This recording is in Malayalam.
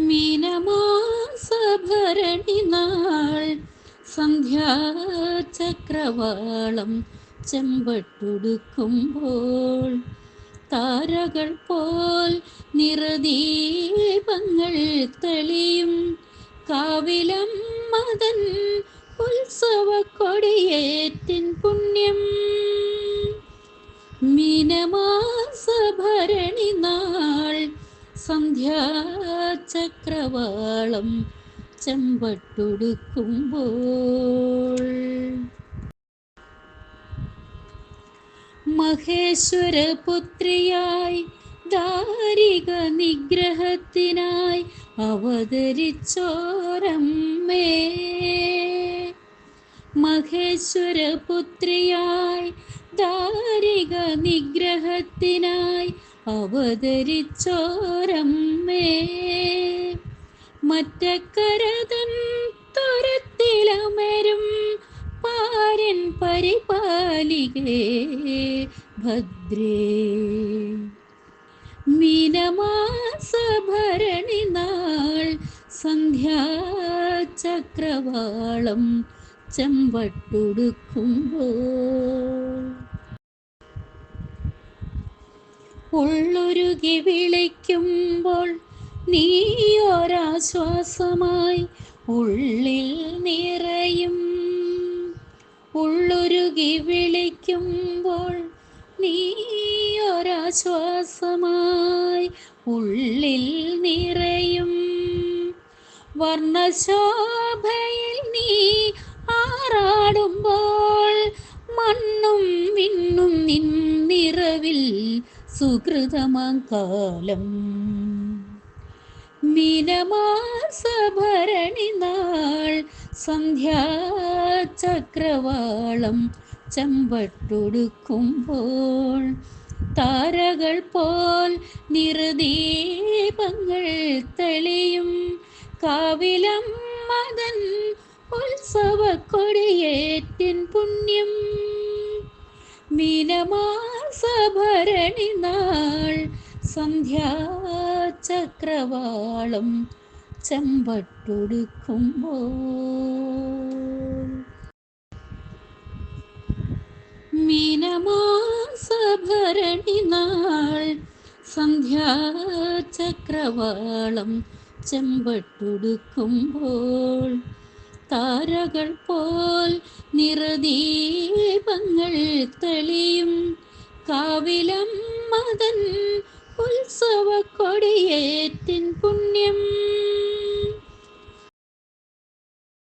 മീനമാസഭരണി നാൾ സന്ധ്യാചക്രവാളം ചെമ്പട്ടുടുക്കുമ്പോൾ താരകൾ പോൽ നിറദീപങ്ങൾ തെളിയും. കാവിലം മതൻ ഉത്സവ കൊടിയേറ്റിൻ പുണ്യം. മീനമാസഭരണി നാൾ സന്ധ്യാചക്രവാളം ചെമ്പട്ടുടുക്കുമ്പോൾ. മഹേശ്വരപുത്രിയായി ദാരിക നിഗ്രഹത്തിനായി അവതരിച്ചോരമ്മേ. മഹേശ്വരപുത്രിയായി ദാരിക നിഗ്രഹത്തിനായി അവതരിച്ചോരമ്മേ. മറ്റക്കരതൻ തുരത്തിലമരും പാരൻ പരിപാലികേ ഭദ്രേ. മീനമാസഭരണി നാൾ സന്ധ്യാചക്രവാളം ചെമ്പട്ടുടുക്കുമ്പോൾ ഉള്ളൊരുകി വിളിക്കുമ്പോൾ നീയൊരാശ്വാസമായി ഉള്ളിൽ നിറയും. ഉള്ളൊരുകി വിളിക്കുമ്പോൾ നീയൊരാശ്വാസമായി ഉള്ളിൽ നിറയും. വർണശോഭയിൽ സുഹൃതമാം കാലം മീനമാസഭരണി നാൾ സന്ധ്യാചക്രവാളം ചമ്പട്ടൊടുക്കുമ്പോൾ താരകൾ പോൽ നിറദീപങ്ങൾ തെളിയും. കാവിലം മതൻ ഉത്സവ കൊടിയേറ്റിൻ പുണ്യം മീനമാസഭരണി നാൾ സന്ധ്യാചക്രവാളം ചെമ്പട്ടുടുക്കുമ്പോൾ. മീനമാസഭരണി നാൾ സന്ധ്യാചക്രവാളം ചെമ്പട്ടുടുക്കുമ്പോൾ. താരകൾ പോൽ നിറദീപങ്ങൾ തെളിയും കാവിലം മതൻ ഉത്സവ കൊടിയേറ്റിൻ പുണ്യം.